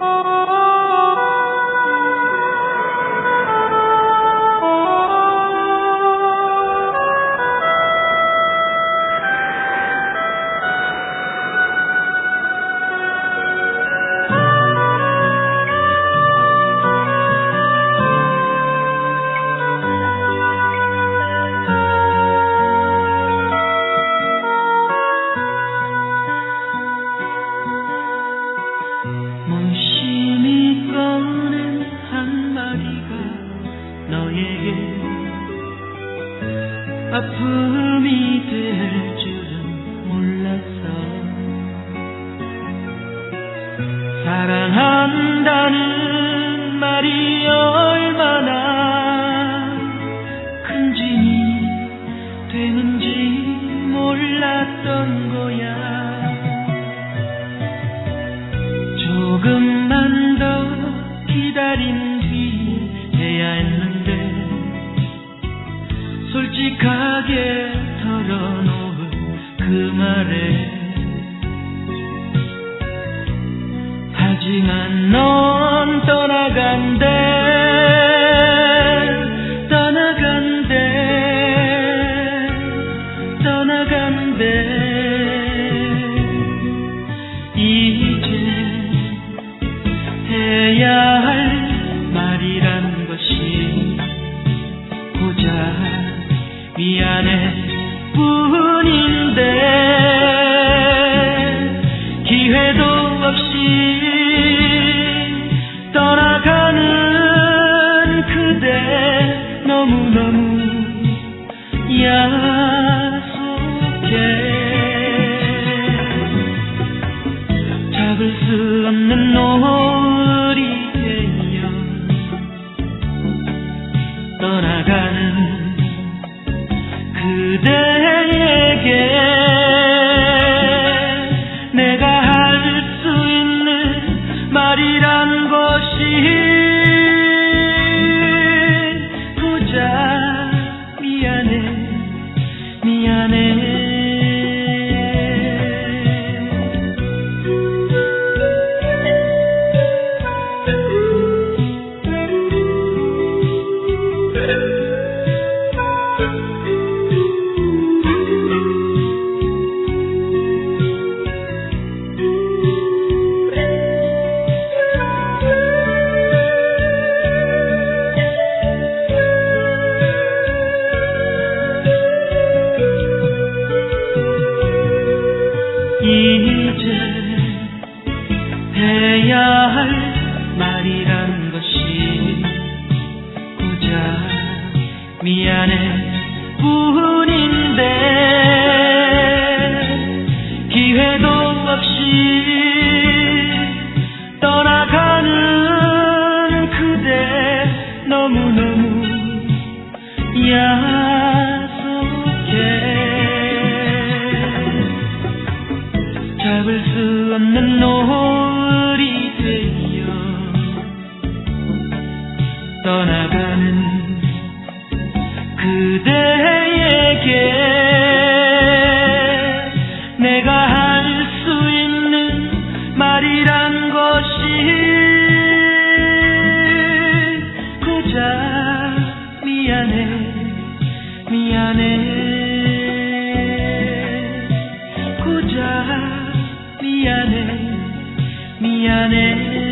무 아픔이 될 줄은 몰랐어. 사랑한다는 말이 얼마나 큰 짐이 되는지 몰랐던 거야 솔직하게 털어놓은 그 말에 하지만 넌 떠나간대 떠나간대 떠나간대. 이제 해야 할 미안해 뿐인데 기회도 없이 떠나가는 그대 너무너무 약속해. 잡을 수 없는 노 그대에게 내가 할 수 있는 말이란 것이 고작 미안해 미안해 해야 할 말이란 것이 고작 미안해 뿐인데 기회도 없이 떠나가는 그대 너무너무 약속해. 잡을 수 없는 노 내가 할 수 있는 말이란 것이 고작 미안해 미안해. 고작 미안해 미안해